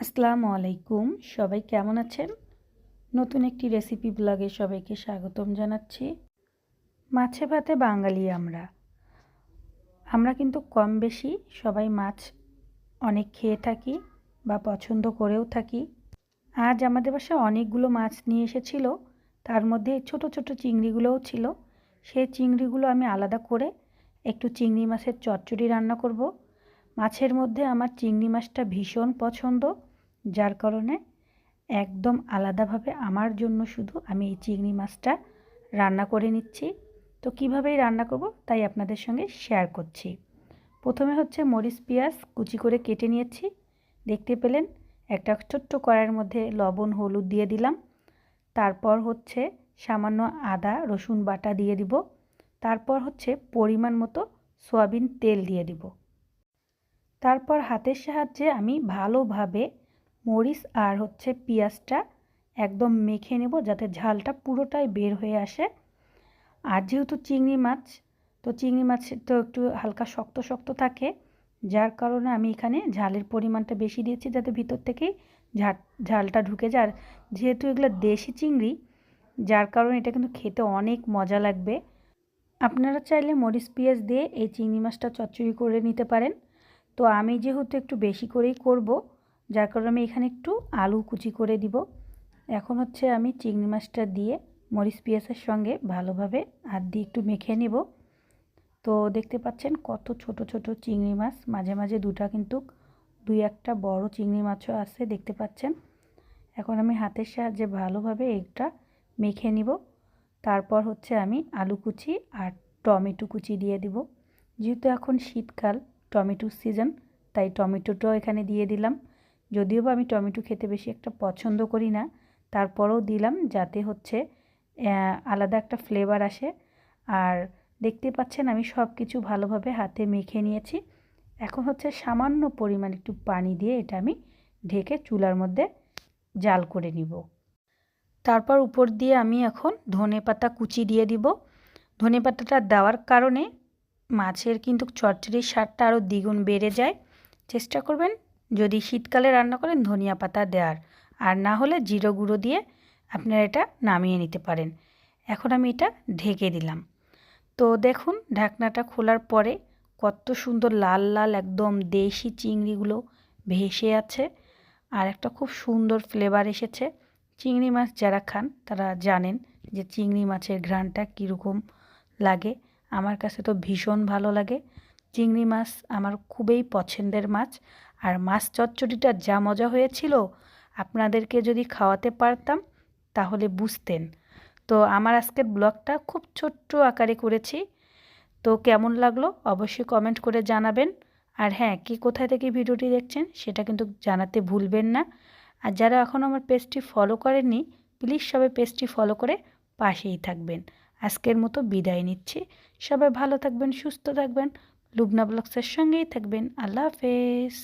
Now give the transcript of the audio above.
আসসালামু আলাইকুম। সবাই কেমন আছেন? নতুন একটি রেসিপি ব্লগে সবাইকে স্বাগতম জানাচ্ছি। মাছে ভাতে বাঙালি আমরা। আমরা কিন্তু কম বেশি সবাই মাছ অনেক খেয়ে থাকি বা পছন্দ করেও থাকি। আজ আমাদের বাসায় অনেকগুলো মাছ নিয়ে এসেছিল। তার মধ্যে ছোট ছোট চিংড়িগুলোও ছিল। সেই চিংড়িগুলো আমি আলাদা করে একটু চিংড়ি মাছের চচ্চড়ি রান্না করব। মাছের মধ্যে আমার চিংড়ি মাছটা ভীষণ পছন্দ। যার কারণে একদম আলাদাভাবে আমার জন্য শুধু আমি এই চিংড়ি মাছটা রান্না করে নিচ্ছি। তো কীভাবেই রান্না করব তাই আপনাদের সঙ্গে শেয়ার করছি। প্রথমে হচ্ছে মরিচ, পেঁয়াজ কুচি করে কেটে নিয়েছি। দেখতে পেলেন একটা ছোট্ট কড়াইয়ের মধ্যে লবণ, হলুদ দিয়ে দিলাম। তারপর হচ্ছে সামান্য আদা, রসুন বাটা দিয়ে দিব। তারপর হচ্ছে পরিমাণ মতো সয়াবিন তেল দিয়ে দিব। তারপর হাতের সাহায্যে আমি ভালোভাবে মরিচ আর হচ্ছে পেঁয়াজটা একদম মেখে নেব যাতে ঝালটা পুরোটাই বের হয়ে আসে। আর যেহেতু চিংড়ি মাছ, তো চিংড়ি মাছ তো একটু হালকা শক্ত শক্ত থাকে, যার কারণে আমি এখানে ঝালের পরিমাণটা বেশি দিয়েছি যাতে ভিতর থেকেই ঝাল, ঝালটা ঢুকে যায়। আর যেহেতু এগুলো দেশি চিংড়ি, যার কারণে এটা কিন্তু খেতে অনেক মজা লাগবে। আপনারা চাইলে মরিচ, পেঁয়াজ দিয়ে এই চিংড়ি মাছটা চচ্চড়ি করে নিতে পারেন। তো আমি যেহেতু একটু বেশি করেই করব যার কারণে আমি এখানে একটু আলু কুচি করে দিব। এখন হচ্ছে আমি চিংড়ি মাছটা দিয়ে মরিচ পেঁয়াজের সঙ্গে ভালোভাবে হাত দিয়ে একটু মেখে নেব। তো দেখতে পাচ্ছেন কত ছোট ছোট চিংড়ি মাছ। মাঝে মাঝে দুটা কিন্তু দুই একটা বড় চিংড়ি মাছও আছে, দেখতে পাচ্ছেন। এখন আমি হাতের সাহায্যে ভালোভাবে একটা মেখে নিব। তারপর হচ্ছে আমি আলু কুচি আর টমেটো কুচি দিয়ে দিব। যেহেতু এখন শীতকাল টমেটোর সিজন, তাই টমেটোটাও এখানে দিয়ে দিলাম। যদিও বা আমি টমেটো খেতে বেশি একটা পছন্দ করি না, তারপরেও দিলাম যাতে হচ্ছে আলাদা একটা ফ্লেভার আসে। আর দেখতে পাচ্ছেন আমি সব কিছু ভালোভাবে হাতে মেখে নিয়েছি। এখন হচ্ছে সামান্য পরিমাণ একটু পানি দিয়ে এটা আমি ঢেকে চুলার মধ্যে জাল করে নিব। তারপর উপর দিয়ে আমি এখন ধনে পাতা কুচি দিয়ে দিব। ধনে পাতাটা দেওয়ার কারণে মাছের কিন্তু চচ্চড়ির স্বাদটা আরও দ্বিগুণ বেড়ে যায়। চেষ্টা করবেন যদি শীতকালে রান্না করেন ধনিয়া পাতা দেওয়ার, আর না হলে জিরো গুঁড়ো দিয়ে আপনারা এটা নামিয়ে নিতে পারেন। এখন আমি এটা ঢেকে দিলাম। তো দেখুন, ঢাকনাটা খোলার পরে কত সুন্দর লাল লাল একদম দেশি চিংড়িগুলো ভেসে আছে, আর একটা খুব সুন্দর ফ্লেভার এসেছে। চিংড়ি মাছ যারা খান তারা জানেন যে চিংড়ি মাছের ঘ্রাণটা কীরকম লাগে। আমার কাছে তো ভীষণ ভালো লাগে। চিংড়ি মাছ আমার খুবই পছন্দের মাছ। আর মাছ চচ্চড়িটা যা মজা হয়েছিল, আপনাদেরকে যদি খাওয়াতে পারতাম, তাহলে বুঝতেন। তো আমার আজকের ব্লগটা খুব ছোট্ট আকারে করেছি। তো কেমন লাগল অবশ্যই কমেন্ট করে জানাবেন। আর হ্যাঁ কি কোথায় থেকে ভিডিওটি দেখছেন সেটা কিন্তু জানাতে ভুলবেন না। আর যারা এখন আমার পেজটি ফলো করেননি প্লিজ সবাই পেজটি ফলো করে পাশেই থাকবেন। আজকের মতো বিদায় নিচ্ছি। সবাই ভালো থাকবেন, সুস্থ থাকবেন। লুবনা ব্লগসের সঙ্গেই থাকবেন। আল্লাহ হাফেজ।